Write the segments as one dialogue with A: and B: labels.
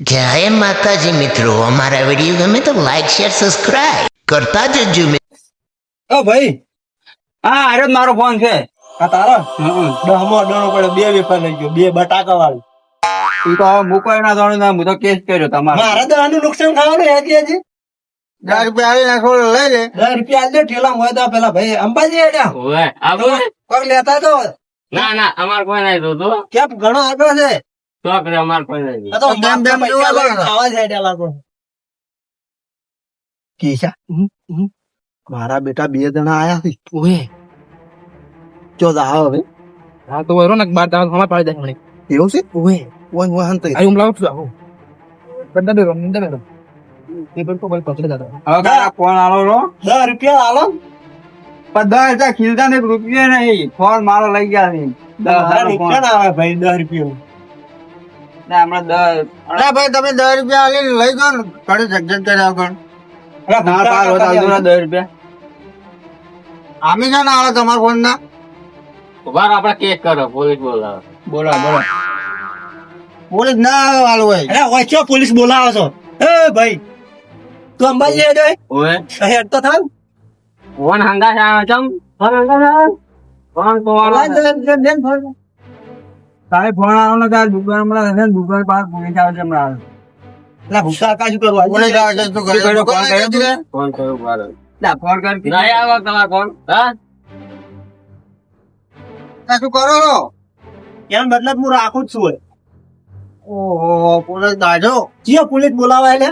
A: જય માતાજી મિત્રો અમારા વીડિયો ગમે તો લાઈક શેર સબસ્ક્રાઇબ કરતા જજો.
B: ઓ ભાઈ હા અરે મારો ફોન છે.
C: આ તારો? દહમો ડણો પડે બે વેફર લઈ ગયો બે બટાકા વાળું
B: તું તો હવે મૂકવાય ના જાણું ના હું તો કેસ કર્યો તમારે.
C: મારા દહાનું નુકસાન ખાવાનું હેજી હેજી.
B: દસ રૂપિયા આલી નાખો લઈ લે.
C: દસ રૂપિયા દે ઠેલા હોય તો પેલા ભાઈ અંબાજી હેડ્યા.
D: હોય આવો. ને?
C: લેતા તો?
D: ના ના અમાર કોઈ નહીં જોતો.
C: કેમ ઘણો આગળ છે?
B: કેશા
C: મારા બેટા બે જણા આયા છે.
B: ઓએ
C: ચો જાવ હવે.
B: હા તો વરો ને બાર તાવ હમા પાડી દે મને
C: એવું છે? ઓએ ઓય ઓય હંતે.
B: આઈ ઉમલાવ છું આવો. બંદા બેરો બંદા બેરો એ પણ તો બોલ પકડી દાદા. હવે ફોન આલો રો.
C: 10 રૂપિયા આલો.
B: પણ દસ હજાર ખીલતા ને રૂપિયા નહીં. ફોન મારો લઈ ગયા છે. દસ
C: મારા
B: હજારનો ફોન.
C: નુકસાન આવે ભાઈ દસ રૂપિયા.
B: ના હમણાં દસ અરે ભાઈ તમે દસ રૂપિયા આલી લઈ જાઓ ને ઘડી જગ્યા કર્યા આગળ ના પાર હોતા દસ રૂપિયા. આમી છે આવે તમારા ફોન ના
D: ઊભા આપણે કેસ કરો પોલીસ બોલાવો.
B: બોલા બોલા. પોલીસ ના આવે વાળું હોય.
C: અરે ઓય ચો પોલીસ બોલાવો છો? એ ભાઈ તું અંબાજી હેડ તો થાવ.
D: ફોન હંગા છે આવે? ચમ ફોન હંગા છે? ફોન. છે.
B: તારે ફોન આવો ને તારે દુકાનમાં રહેશે દુકાન પાસે પોલીસ જાવ છે હમણાં
C: એટલે ભૂસા કાજુ કરવા
B: પોલીસ જાવ છે તો ફોન કર્યો તું?
D: ફોન કર્યો બારો.
B: ના ફોન કર
D: નહીં આવે તમારો ફોન. હા?
B: શું કરો છો?
C: એમ મતલબ હું રાખું જ છું
B: ઓહો પોલીસ દાજો.
C: જીઓ પોલીસ બોલાવે એટલે?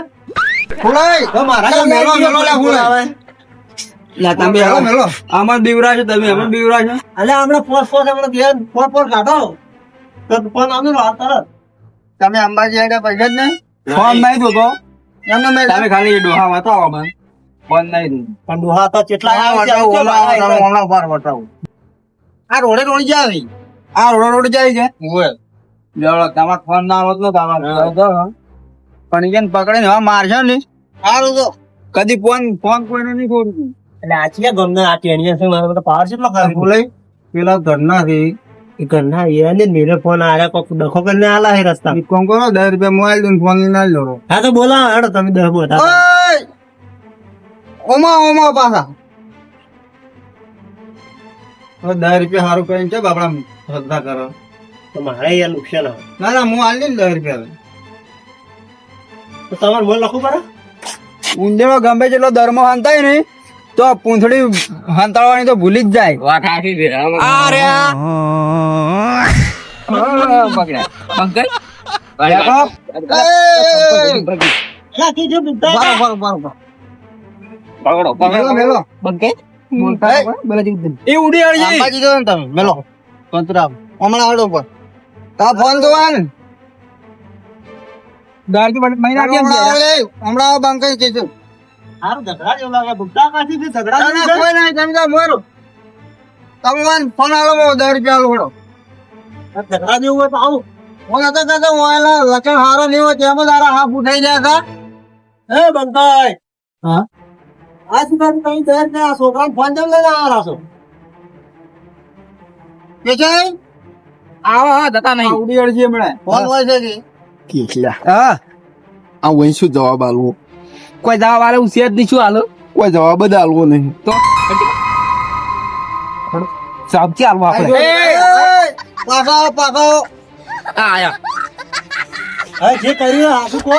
B: ફૂલાઈ
C: તો મારા
B: મેલો, મેલો, લે,
C: હું
B: આવે
C: લા તમે
B: મેલો મેલો. આમાં બીવરા છો તમે અમે બીવરા છો
C: અલ્યા હમણાં પોસ પોસ હમણાં ફોર પોસ કાઢો. તો ફોન આવેલો આ તરત.
B: તમે અંબાજી આડા પૈસા જ નહીં ફોન નહીં જોતો. એમને મેં તમે ખાલી ડોહા બતાવો મને. ફોન નહીં
C: પણ ડોહા તો કેટલા
B: ઓલા ઉપર વટાવો. આ રોડે રોડ જાય આ રોડે રોડ જાય છે? જવડો તમાર ફોન ના હોત ને તમારો પણ એને પકડીને હવે મારશે ને? સારું તો. કદી ફોન ફોન કોઈને નહીં ખોરું
C: એટલે આ છે ગમને આ ટેણીએ છે મારા બધા પાવર કેટલો ખરાબ.
B: બોલે પેલા ઘરના થી
C: એ ઘરના એને મેરે ફોન આરે કોક ડખો કરીને આલા હે રસ્તા
B: કામ કરો દસ રૂપિયા મોબાઈલ દઉં ફોન ના લો
C: હા તો બોલા હેડો તમે દસ બોતા
B: ઓમા ઓમા પાછા દસ રૂપિયા સારું કરીને છે બાપડા શ્રદ્ધા કરો
C: તો મારે યાર નુકસાન આવે
B: ના ના હું હાલ ને દસ રૂપિયા
C: તો તમારે બોલ લખું પડે
B: ઉંદેડો ગમે જેટલો દરમાં હાંતાય ને તો પૂંછડી હંતાડવાની તો ભૂલી જ જાય.
D: વાત આખી દે
B: અરે પકડ્યા પંકજ
C: કીધું
D: પકડો.
B: મેલો મેલો. એ ઉડી અડી અંબાજી જો ને તમે. મેલો. કંતરા હમણાં હડો પર તા ફોન તો આન દારજી મહિના કેમ હમણાં બંકજ કે છે
C: હારું ઝઘડા જેવું લાગે. બુદ્ધા કાથી બી ઝઘડા જેવું
B: કોઈ નહીં તમે મોરો. તમે ફોન આલો મો દસ રૂપિયા
C: ઝઘડા જેવું હોય તો આવું.
B: ફોન હતો તો તો મોયલા લક્ષણ હારો નહીં હોય તેમાં તારા હાફ ઉઠાઈ જાય હતા.
C: હે આ શું કામ કઈ દહેજ ને આ છોકરાને ફોન જેમ લઈને આવ્યા છો?
B: કે છે
D: આવો હા જતા નહીં.
B: ઉડી અડજી હમણાં. ફોન હોય છે કે?
E: કેટલા?
B: હા.
E: આ વહી શું જવાબ આલવો?
B: કોઈ જવાબ આલે હું સેજ નહીં શું હાલો
E: કોઈ જવાબ જ આલવો નહીં.
B: તો? સાબથી આલવા આપણે. પાછો પાછો
D: આયા.
C: હવે જે કર્યું હા શું કહો?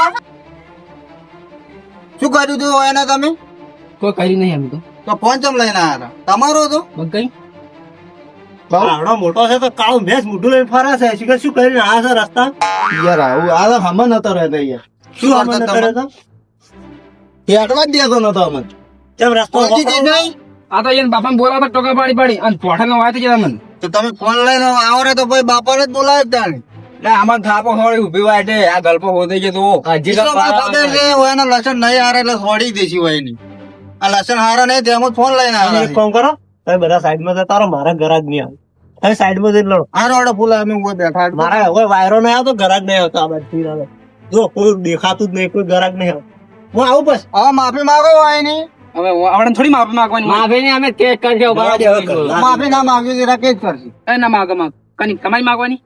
B: શું કર્યું તું એને તમે?
D: કોઈ કરી નહીં એમ તો.
B: તો ફોન ચમ લઈને આવ્યા હતા? તમારો હતો?
D: બંકઈ
C: આવડો મોટો છે તો કાળું મેચ મોઢું લઈને ફરે છે. શીખર શું કરીને આ છે રસ્તા?
E: યાર આવું આ તો હમણાં નતો રહેતા યાર.
C: શું અમને નતો છે
E: હેઠવા જ દેતો નતો અમને.
C: કેમ રસ્તો
D: આ તો એને બાપા બોલાવતા ટોકા પાડી પાડી. અને પોઠા નો વાત જરા મને
B: તો તમે ફોન લઈને આવો રે તો ભાઈ બાપાને જ બોલાવે તાણે.
D: એટલે આમાં થાપો થોડી ઊભી એટલે આ ગલ્પો હોતી છે તો હજી
B: એટલો માથા બેર છે, હોય એના લસણ નહીં હારે એટલે છોડી દેશી હોય એની. આ લસણ હારા નહીં તેમ ફોન લઈને
C: આવે એક
B: આવ્યા
C: કામ કરો તમે બધા સાઈડમાં જતા રહો મારા ગરાગ નહીં આવે. તમે સાઈડમાં જઈને લડો.
B: હારો અડો ફૂલા અમે ઉપર બેઠા.
C: મારા હવે વાયરો નહીં આવતો ગરાગ નહીં આવતો આ બાજુ આવે. જો કોઈ દેખાતું જ નહીં કોઈ ગરાગ નહીં આવતો હું આવું બસ.
B: હવે માફી માંગો એની.
D: હવે આપણે થોડી માફી માંગવાની માફી ને અમે કેસ કરશે
B: માફી ના માંગી જરા કે જ એ
D: ના માગો માગ. કની તમારી માંગવાની?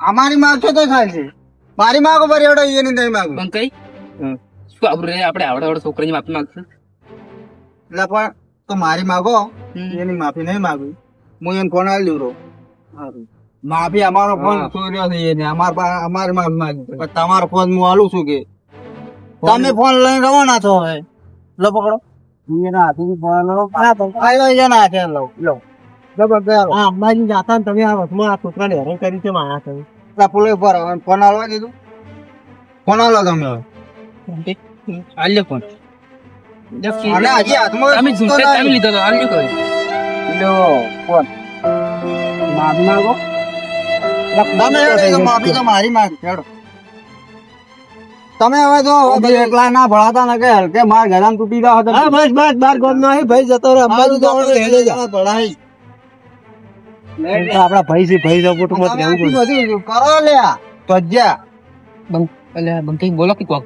B: અમારી માગશો તો ચાલશે મારી માગો પર એવડો એ નહીં માંગો.
D: પણ
B: કઈ?
D: શું રે? આપણે આવડે આવડે છોકરાની માફી માંગશું?
B: એટલે પણ તો મારી માગો એની માફી નહીં માગવી હું એને ફોન આવી દઉં. માફી અમારો ફોન ચોર્યો છે એને. અમાર અમારી માફી માગી. પણ તમારો ફોન હું આલું છું કે તમે ફોન લઈને રવાના છો હવે. લો પકડો. એના હાથે ફોન લો આવ્યો એના હાથે લો. લો જબરદસ્ત
C: આ અંબાજી જાતા ને તમે આ વચમાં આ છોકરાને હેરાન કરી છે મારા તમે
B: પુલે પર હવે ફોન આલવા દીધું. ફોન તમે હવે.
D: આલ્યો ફોન.
B: અને આજે હાથમાં
D: તમે ઝૂંટે
B: નહીં.
D: લીધો તો આલ્યો કઈ.
B: લો ફોન. માફી માંગો. તમે માફી તો મારી માંગ હેડો. તમે હવે તો એકલા ના ભળાતા ને કે હલકે માર ઘરામ તૂટી જાવ
C: હા બસ બસ બાર ગોમ નો આવી ભાઈ જતો રે અંબાજી તો લઈ
B: ભળાઈ
C: આપડા ભાઈ છે ભાઈ તો કુટુંબ જ રહેવું પડે.
B: કરો લ્યા તો જ્યા
D: એટલે બંકી બોલો કે કોક.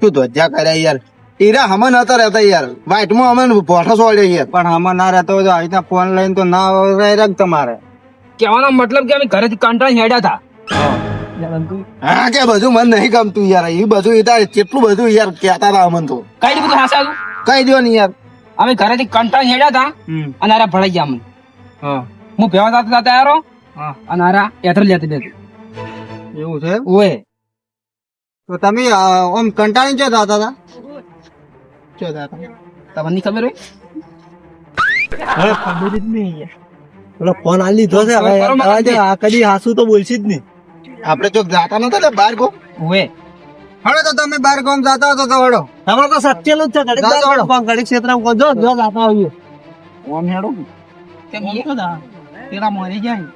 E: તું ધ્વજા કરે યાર? ઈરા હમન નતા રહેતા યાર. વાઈટમાં અમે ભોઠો સોડ્યો યાર.
B: પણ હમન ના રહેતો હોય તો આવી ફોન લઈને તો ના રહે તમારે.
D: કહેવાનો મતલબ કે અમે ઘરેથી કંટાળી હેડ્યા હતા.
E: હા કે બધું મન નહીં ગમતું યાર એ બધું એ તારે કેટલું બધું યાર કહેતા હતા અમન તો.
D: કઈ દીધું હાસાતું
E: કઈ દો ને યાર.
D: અમે ઘરેથી કંટાળી હેડ્યા હતા અને આરા ભળાઈ ગયા
B: હું.
D: ભેવા થતા થતા આવ્યો અને આરા યાત્રા લેતી લેતી
B: એવું છે
D: ઓએ
B: તો તમે આમ કંટાળી થતા હતા?
D: તમને ખબર હોય?
C: ખબર જ નહીં યાર. ફોન આ લીધો છે હવે કદી હાસુ તો બોલશી જ નહીં.
E: આપણે ચોક જાતા નતા ને બાર ગો
D: ઓએ
B: હળો તો તમે બાર ગોમ જતા હતો તો હળો.
C: તમારે તો સચ્ચેલું જ છે ઘડી કોણ જો જો જાતા આવીએ
B: ઓમ હેડો.
D: કેમ એ? તેરા મરી જાય.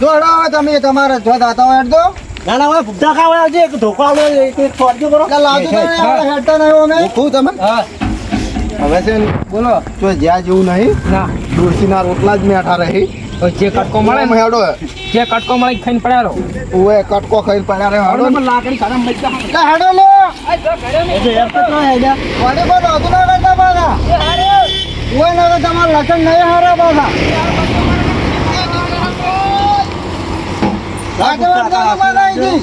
B: તો હળો તમે તમારે જો જાતા હોય તો
C: ના ના હવે ભૂખા ખાવા આવજે. એક ધોકો આવડે એક છોડજો કરો
B: લાવજો તો આપણે હેડતા નહીં અમે.
E: હું. તમે?
D: હા.
E: હવે છે
D: બોલો.
E: તો જ્યાં જેવું નહીં
D: ના.
E: ડોસીના રોટલા જ મેઠા રહી.
D: હવે જે કટકો મળે ને
E: હેડો
D: જે કટકો મળે એ ખાઈને પડ્યા રહો
E: ઓએ કટકો ખાઈને પડ્યા રે હેડો
D: પણ લાકડી ખાના મરી જા
B: હેડો લે.
C: એટલે એક તો ત્રણ હેડા
B: કોને બોલ નહોતું ના કરતા પાછા ઓએ ના તમારું લક્ષણ નહીં હારા બાગા લાગે કરો પાછા અહીંથી.